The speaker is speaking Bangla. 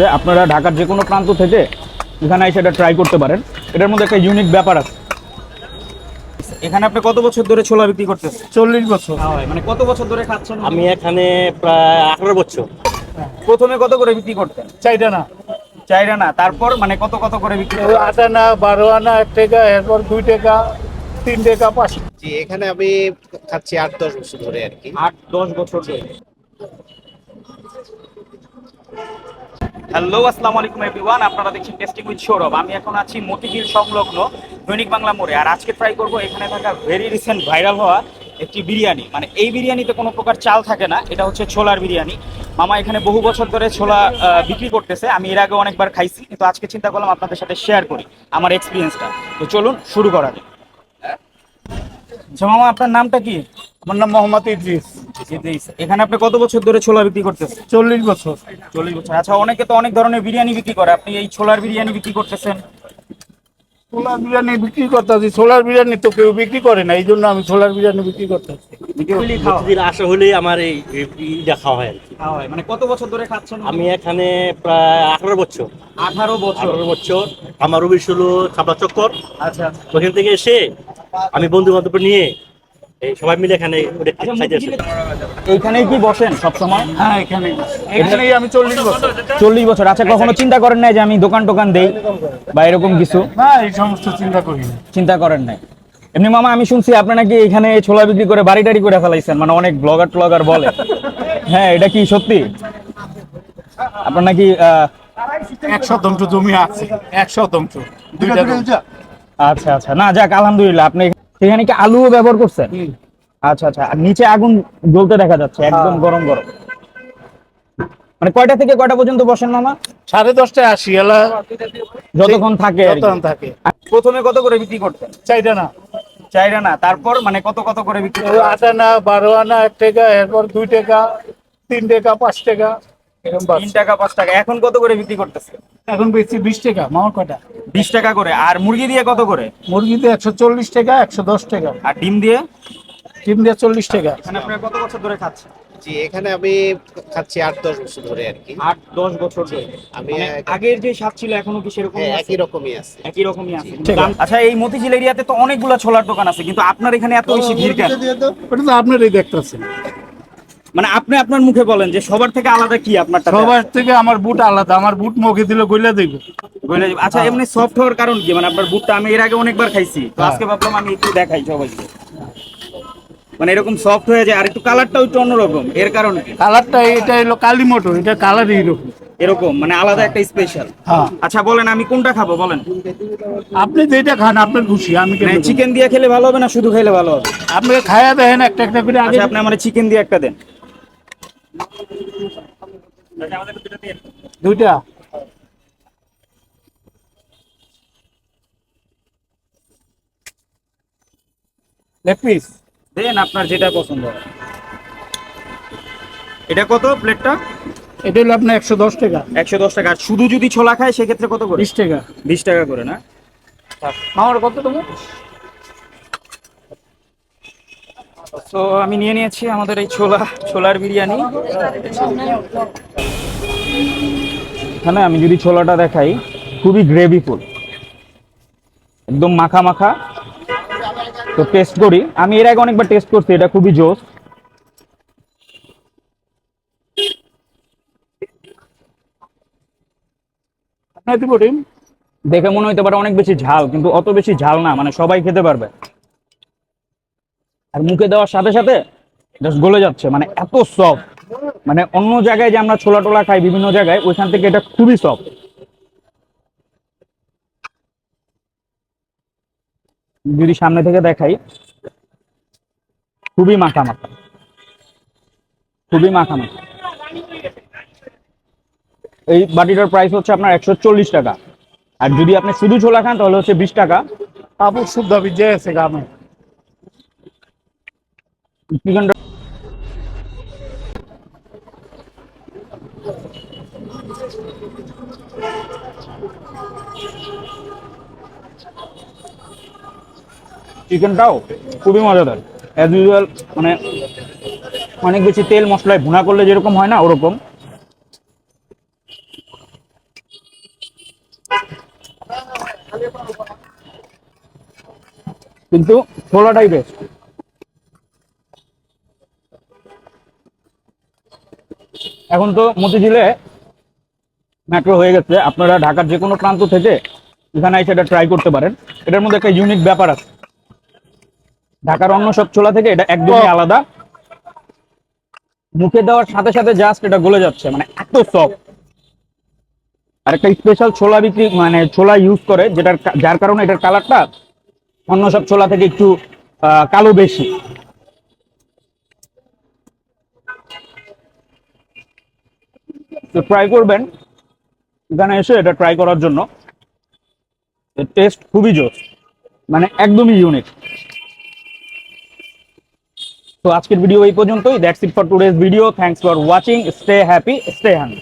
আছে আপনারা ঢাকার যে কোনো প্রান্ত থেকে এখানে এসে এটা ট্রাই করতে পারেন। এটার মধ্যে একটা ইউনিক ব্যাপার আছে। এখানে আপনি কত বছর ধরে ছোলা বিক্রি করতেছেন? চল্লিশ বছর। মানে কত বছর ধরে খাচ্ছেন? আমি এখানে প্রায় আঠারো বছর। প্রথমে কত করে বিক্রি করতেন? চাইটা না চাইরা না তারপর মানে কত কত করে বিক্রি আট আনা বারো আনা এক টাকা এরপর দুই টাকা তিন টাকা পাঁচ জি এখানে আমি খাচ্ছি আট দশ বছর ধরে আর কি। আট দশ বছর ধরে। হ্যালো আসসালামু আলাইকুম এভরিওয়ান আপনারা দেখছেন টেস্টিং উইথ সৌরভ আমি এখন আছি মতিঝিল সংলগ্ন দৈনিক বাংলা মোড়ে। আর আজকে ট্রাই করব এখানে থাকা ভেরি রিসেন্ট ভাইরাল হওয়া একটি বিরিয়ানি। মানে এই বিরিয়ানিতে কোনো প্রকার চাল থাকে না। এটা হচ্ছে ছোলার বিরিয়ানি। মামা এখানে বহু বছর ধরে ছোলা বিক্রি করতেছে। আমি এর আগে অনেকবার খাইছি। কিন্তু আজকে চিন্তা করলাম আপনাদের সাথে শেয়ার করি আমার এক্সপিরিয়েন্সটা তো চলুন, শুরু করা যাক। আচ্ছা মামা আপনার নামটা কি? আমার নাম মোহাম্মদ ইদ্রিস। ইদ্রিস। এখানে আপনি কত বছর ধরে ছোলা বিক্রি করতেছেন? চল্লিশ বছর। চল্লিশ বছর। আচ্ছা অনেকে তো অনেক ধরনের বিরিয়ানি বিক্রি করে। আপনি এই ছোলার বিরিয়ানি বিক্রি করতেছেন? ছোলার বিরিয়ানি বিক্রি করতেছি। ছোলার বিরিয়ানি তো কেউ বিক্রি করে না এই জন্য আমি ছোলার বিরিয়ানি বিক্রি করতেছি। প্রতিদিন আসা হলেই আমার এই ইটা খাওয়া হয় আর কি। মানে কত বছর ধরে খাচ্ছেন আমি এখানে প্রায় আঠারো বছর। আঠারো বছর। আঠারো বছর। আমার অফিস হলো ছাপড়া চক্কর। আচ্ছা। ওখান থেকে এসে আমি বন্ধু বান্ধব নিয়ে সবাই মিলে এখানে আচ্ছা এইখানেই কি বসেন সব সময় হ্যাঁ এখানে। এখানেই আমি চল্লিশ বছর। চল্লিশ বছর। আচ্ছা কখনো চিন্তা করেন নাই যে আমি দোকান টোকান দেই বা এরকম কিছু? না এই সমস্ত চিন্তা করি চিন্তা করেন নাই। এমনি মামা আমি শুনছি আপনি নাকি এখানে ছোলা বিক্রি করে বাড়ি টাড়ি করে ফেলাইছেন মানে অনেক ব্লগার ট্লগার বলে। হ্যাঁ এটা কি সত্যি? আপনার নাকি আহ, এক শতাংশ জমি আছে। এক শতাংশ। দুইটা। আচ্ছা আচ্ছা। না যাক আলহামদুলিল্লাহ আপনি সেখানে কি আলুও ব্যবহার করছেন? আচ্ছা আচ্ছা। আর নিচে আগুন জ্বলতে দেখা যাচ্ছে একদম গরম গরম। মানে কয়টা থেকে কয়টা পর্যন্ত বসেন মামা? সাড়ে দশটায় আসি এলা যতক্ষণ থাকে যতক্ষণ থাকে। প্রথমে কত করে বিক্রি করতেন? চাইটা না। চাইরা না। তারপর মানে কত কত করে বিক্রি আট আনা বারো আনা এক টাকা এরপর দুই টাকা তিন টাকা পাঁচ টাকা এরকম তিন টাকা পাঁচ টাকা। এখন কত করে বিক্রি করতেছে এখন বেশি বিশ টাকা মামার কটা বিশ টাকা করে। আর মুরগি দিয়ে কত করে? মুরগিতে একশো চল্লিশ টাকা একশো দশ টাকা। আর ডিম দিয়ে? ডিম দিয়ে চল্লিশ টাকা। এখানে আপনার কত বছর ধরে খাচ্ছেন? জি এখানে আমি খাচ্ছি আট দশ বছর ধরে আর কি। আট দশ বছর ধরে। আমি মানে আগের যে স্বাদ ছিল এখনও কি সেরকম হ্যাঁ, একই রকমই আছে। একই রকমই আছে। আছে। আচ্ছা এই মতিঝিল এরিয়াতে তো অনেকগুলো ছোলার দোকান আছে কিন্তু আপনার এখানে এত বেশি ভিড় কেন? ওটা তো আপনারই দেখতেছেন। মানে আপনি আপনার মুখে বলেন যে সবার থেকে আলাদা কি আপনার সবার থেকে আমার বুট আলাদা আমার বুট মুখে দিলে গইলা দেবে। আচ্ছা এমনি সফট হওয়ার কারণ কি? মানে আপনার বুটটা আমি এর আগে অনেকবার খাইছি তো হ্যাঁ। আজকে ভাবলাম আমি একটু দেখাই সবাইকে। মানে এরকম সফট হয়ে যায় আর একটু কালারটাও একটু অন্যরকম। এর কারণ কালারটা এটা হলো কালি মটর এটা কালারই এরকম। এরকম মানে আলাদা একটা স্পেশাল হ্যাঁ। আচ্ছা বলেন আমি কোনটা খাব বলেন? আপনি যেটা খান আপনার খুশি আমি কেন চিকেন দিয়ে খেলে ভালো হবে না শুধু খেলে ভালো হবে? আপনি খায়া দেখেন একটা একটা করে আচ্ছা আপনি আমার চিকেন দিয়ে একটা দেন। দুইটা? লেগ পিস দেন আপনার যেটা পছন্দ এটা কত প্লেটটা? এটা হলো আপনার একশো দশ টাকা। একশো দশ টাকা। আর শুধু যদি ছোলা খায় সেক্ষেত্রে কত করে? বিশ টাকা। বিশ টাকা করে না? আমার কত টাকা তো আমি নিয়ে নিয়েছি আমাদের এই ছোলা ছোলার বিরিয়ানি। এখানে আমি যদি ছোলাটা দেখাই খুবই গ্রেভি ফুল। একদম মাখা মাখা। তো টেস্ট করি। আমি এর আগে অনেকবার টেস্ট করছি এটা খুবই জোস। আপনার দেখে মনে হইতে পারে অনেক বেশি ঝাল কিন্তু অত বেশি ঝাল না মানে সবাই খেতে পারবে। আর মুখে দেওয়ার সাথে সাথে জাস্ট গলে যাচ্ছে। মানে এত সফট মানে অন্য জায়গায় যে আমরা ছোলা টোলা খাই বিভিন্ন জায়গায়, ওইখান থেকে এটা খুবই সফট যদি সামনে থেকে দেখাই, খুবই মাখা মাখা। খুবই মাখা মাখা। এই বাটিটার প্রাইস হচ্ছে আপনার একশো চল্লিশ টাকা। আর যদি আপনি শুধু ছোলা খান, তাহলে হচ্ছে বিশ টাকা। কাপড় শুদ্ধ ভিজে আছে গামে চিকেনটা চিকেনটাও খুবই মজাদার। অ্যাজ ইউজুয়াল মানে অনেক বেশি তেল মশলায় ভুনা করলে যেরকম হয় না, ওরকম। কিন্তু ছোলাটাই বেস্ট এখন তো মতিঝিলে মেট্রো হয়ে গেছে। আপনারা ঢাকার যে কোনো প্রান্ত থেকে এখানে এসে এটা ট্রাই করতে পারেন। এটার মধ্যে একটা ইউনিক ব্যাপার আছে। ঢাকার অন্য সব ছোলা থেকে এটা একদমই আলাদা। মুখে দেওয়ার সাথে সাথে জাস্ট এটা গলে যাচ্ছে মানে এত সফট আর একটা স্পেশাল ছোলা বিক্রি মানে ছোলা ইউজ করে যেটার যার কারণে এটার কালারটা অন্য সব ছোলা থেকে একটু কালো বেশি। তো ট্রাই করবেন। এখানে এসে এটা ট্রাই করার জন্য। টেস্ট খুবই জোর মানে একদমই ইউনিক তো আজকের ভিডিও এই পর্যন্তই। That's it for today's video thanks for watching stay happy stay hand